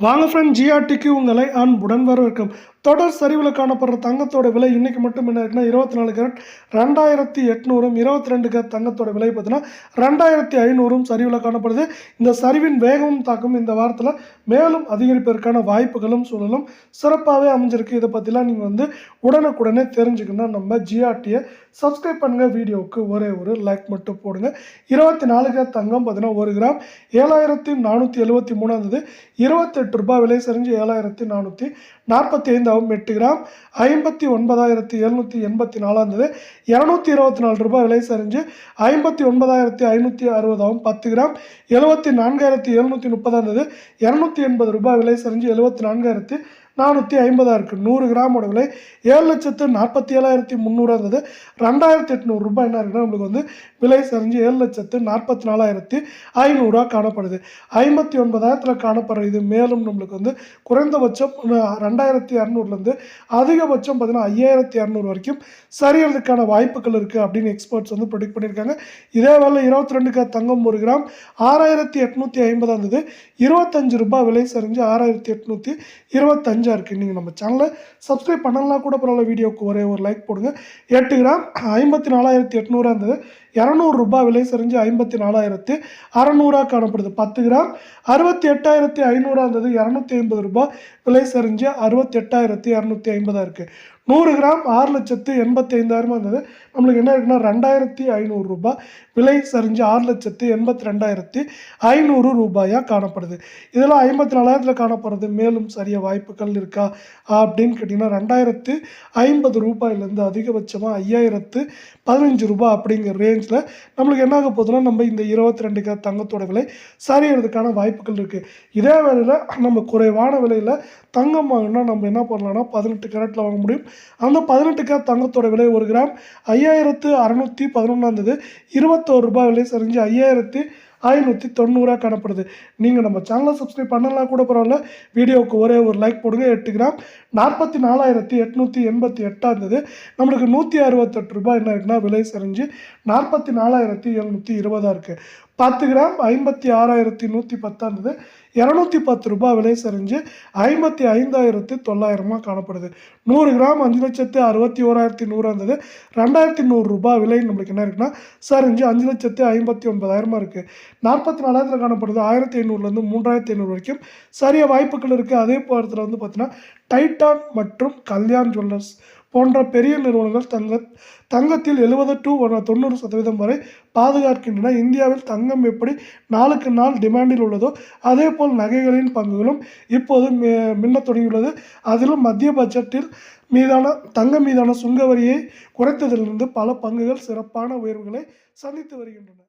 வாங்க ஃப்ரெண்ட் ஜிஆர்டிக்கு உங்களை அன்புடன் வரவேற்கும் தொடர் சரிவில் காணப்படுற தங்கத்தோட விலை இன்றைக்கி மட்டும் என்ன இருக்குன்னா இருபத்தி நாலு கேரட் ரெண்டாயிரத்தி எட்நூறும் இருபத்தி ரெண்டு கேரட் தங்கத்தோட விலை பார்த்தீங்கன்னா ரெண்டாயிரத்தி ஐநூறும் சரிவில் காணப்படுது. இந்த சரிவின் வேகமும் தாக்கம் இந்த வாரத்தில் மேலும் அதிகரிப்பதற்கான வாய்ப்புகளும் சூழலும் சிறப்பாகவே அமைஞ்சிருக்கு. இதை பற்றிலாம் நீங்கள் வந்து உடனுக்குடனே தெரிஞ்சுக்கணும் நம்ம ஜிஆர்டியை சப்ஸ்கிரைப் பண்ணுங்கள் வீடியோவுக்கு ஒரே ஒரு லைக் மட்டும் போடுங்க. இருபத்தி நாலு கேரட் தங்கம் பார்த்தீங்கன்னா ஒரு கிராம் ஏழாயிரத்தி நானூற்றி எழுபத்தி மூணாந்தது இருபத்தெட்டு ரூபாய் விலை சரிஞ்சு ஏழாயிரத்தி நானூற்றி நாற்பத்தி ஐந்தாவும் எட்டு கிராம் ஐம்பத்தி ஒன்பதாயிரத்தி எழுநூற்றி எண்பத்தி நாலாந்தது இரநூத்தி இருபத்தி நாலு ரூபாய் விலை சரிஞ்சு ஐம்பத்தி ஒன்பதாயிரத்தி ஐநூற்றி அறுபதாவும் பத்து கிராம் எழுபத்தி நான்காயிரத்தி எழுநூற்றி முப்பதாந்தது இரநூத்தி எண்பது ரூபாய் விலை சரிஞ்சு எழுபத்தி நான்காயிரத்தி நானூற்றி ஐம்பதாக இருக்குது நூறு கிராமோட விலை ஏழு லட்சத்து நாற்பத்தி ஏழாயிரத்தி முந்நூறாக இருந்தது. ரெண்டாயிரத்தி எட்நூறு ரூபாய் என்ன இருக்குன்னா நம்மளுக்கு வந்து விலை சரிஞ்சு ஏழு லட்சத்து நாற்பத்தி நாலாயிரத்தி ஐநூறுரூவா காணப்படுது. ஐம்பத்தி ஒன்பதாயிரத்தில் காணப்படுற இது மேலும் நம்மளுக்கு வந்து குறைந்தபட்சம் ரெண்டாயிரத்தி இரநூறுலேருந்து அதிகபட்சம் பார்த்திங்கன்னா ஐயாயிரத்தி இரநூறு வரைக்கும் சரியறதுக்கான வாய்ப்புகள் இருக்குது அப்படின்னு எக்ஸ்பர்ட்ஸ் வந்து ப்ரொடிக்ட் பண்ணியிருக்காங்க. இதே வேலை இருபத்தி ரெண்டுக்கு தங்கம் ஒரு கிராம் ஆறாயிரத்தி எட்நூற்றி ஐம்பதாக இருந்தது. இருபத்தஞ்சு ரூபாய் விலை சரிஞ்சு ஆறாயிரத்தி எட்நூற்றி இருபத்தஞ்சு இருக்குது நீங்கள் நம்ம சேனலை சப்ஸ்கிரைப் பண்ணலாம் கூட பரவாயில்ல வீடியோவுக்கு ஒரே ஒரு லைக் போடுங்க. எட்டு கிராம் ஐம்பத்தி நாலாயிரத்தி எட்நூறாக இருந்தது இரநூறு ரூபாய் விலை சரிஞ்சு ஐம்பத்தி நாலாயிரத்து அறநூறா காணப்படுது. பத்து கிராம் அறுபத்தி எட்டாயிரத்தி ஐநூறாக இருந்தது. இரநூத்தி ஐம்பது ரூபாய் விலை சரிஞ்சு அறுபத்தி எட்டாயிரத்தி இரநூத்தி ஐம்பதாக இருக்குது நூறு கிராம் ஆறு லட்சத்து எண்பத்தி ஐந்தாயிரமாக இருந்தது. நம்மளுக்கு என்ன இருக்குன்னா ரெண்டாயிரத்தி ஐநூறு ரூபாய் விலை சரிஞ்சு ஆறு லட்சத்து எண்பத்தி ரெண்டாயிரத்தி ஐநூறு ரூபாயாக காணப்படுது. இதெல்லாம் ஐம்பத்தி நாலாயிரத்தில் காணப்படுறது. மேலும் சரிய வாய்ப்புகள் இருக்கா அப்படின்னு கேட்டிங்கன்னா ரெண்டாயிரத்து ஐம்பது ரூபாயிலேருந்து அதிகபட்சமாக ஐயாயிரத்து பதினஞ்சு ரூபாய் அப்படிங்கிற ரேஞ்சில் நம்மளுக்கு என்ன ஆக போகுதுன்னா நம்ம இந்த இருபத்தி ரெண்டு கிராம் தங்கத்தோட விலை சரியறதுக்கான வாய்ப்புகள் இருக்குது இதே வேலையில் நம்ம குறைவான விலையில் தங்கம் வாங்கினா நம்ம என்ன பண்ணலாம்னா பதினெட்டு கேரட்டில் வாங்க முடியும். அந்த பதினெட்டு கேரட் தங்கத்தோட விலை ஒரு கிராம் ஐயாயிரத்து அறநூற்றி பதினொன்றாந்தது இருபத்தோரு ரூபாய் விலை சரிஞ்சு ஐயாயிரத்து ஐநூற்றி தொண்ணூறாக காணப்படுது. நீங்கள் நம்ம சேனலை சப்ஸ்கிரைப் பண்ணலாம் கூட பரவாயில்ல. வீடியோவுக்கு ஒரே ஒரு லைக் போடுங்க. எட்டு கிராம் நாற்பத்தி நாலாயிரத்தி எட்நூற்றி எண்பத்தி எட்டாக இருந்தது நம்மளுக்கு நூற்றி அறுபத்தெட்டு ரூபாய் என்ன இருக்குன்னா விலை சரிஞ்சு நாற்பத்தி நாலாயிரத்தி எழுநூற்றி இருபதாக இருக்குது பத்து கிராம் ஐம்பத்தி ஆறாயிரத்தி நூற்றி பத்தானது. இரநூத்தி பத்து ரூபாய் விலை சரிஞ்சு ஐம்பத்தி ஐந்தாயிரத்து தொள்ளாயிரமாக காணப்படுது. நூறு கிராம் அஞ்சு லட்சத்து அறுபத்தி ஓராயிரத்தி நூறாக இருந்தது ரெண்டாயிரத்தி நூறு ரூபாய் விலை நம்மளுக்கு என்ன இருக்குன்னா சரிஞ்சு அஞ்சு லட்சத்து ஐம்பத்தி ஒன்பதாயிரமாக இருக்குது நாற்பத்தி நாலாயிரத்தில் காணப்படுது. ஆயிரத்தி ஐநூறுலேருந்து மூன்றாயிரத்தி ஐநூறு வரைக்கும் சரிய வாய்ப்புகள் இருக்குது அதே போகிறதுல வந்து பார்த்தீங்கன்னா டைட்டான் மற்றும் கல்யாண் ஜுவல்லர்ஸ் போன்ற பெரிய நிறுவனங்கள் தங்க தங்கத்தில் எழுபது டு தொண்ணூறு சதவீதம் வரை பாதுகாக்கின்றன. இந்தியாவில் தங்கம் எப்படி நாளுக்கு நாள் டிமாண்டில் உள்ளதோ அதே போல் நகைகளின் பங்குகளும் இப்போது மி- மின்னத் தொடங்கியுள்ளது. அதிலும் மத்திய பட்ஜெட்டில் மீதான தங்கம் மீதான சுங்க வரியை குறைத்ததிலிருந்து பல பங்குகள் சிறப்பான உயர்வுகளை சந்தித்து வருகின்றன.